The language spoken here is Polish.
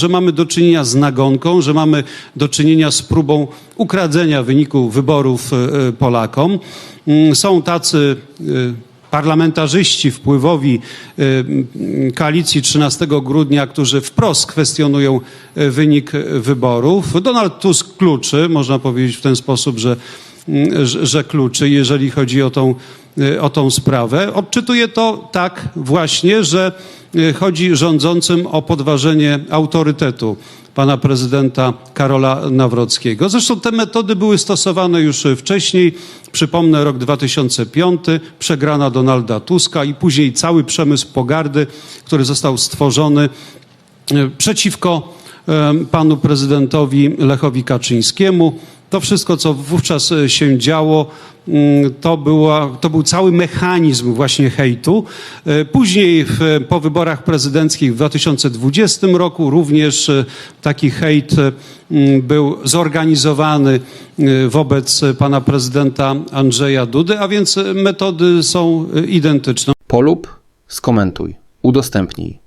że mamy do czynienia z nagonką, że mamy do czynienia z próbą ukradzenia wyniku wyborów e, e, Polakom. Mm, Są tacy e, parlamentarzyści wpływowi koalicji 13 grudnia, którzy wprost kwestionują wynik wyborów. Donald Tusk kluczy, można powiedzieć w ten sposób, że, że, kluczy, jeżeli chodzi o tą, o tą sprawę. Odczytuję to tak właśnie, że e, chodzi rządzącym o podważenie autorytetu pana prezydenta Karola Nawrockiego. Zresztą te metody były stosowane już wcześniej. Przypomnę rok 2005, przegrana Donalda Tuska i później cały przemysł pogardy, który został stworzony e, przeciwko e, panu prezydentowi Lechowi Kaczyńskiemu. To wszystko, co wówczas e, się działo, mm, to, była, to był cały mechanizm właśnie hejtu. E, Później w, po wyborach prezydenckich w 2020 roku również e, taki hejt mm, był zorganizowany wobec pana prezydenta Andrzeja Dudy, a więc metody są identyczne. Polub, skomentuj, udostępnij.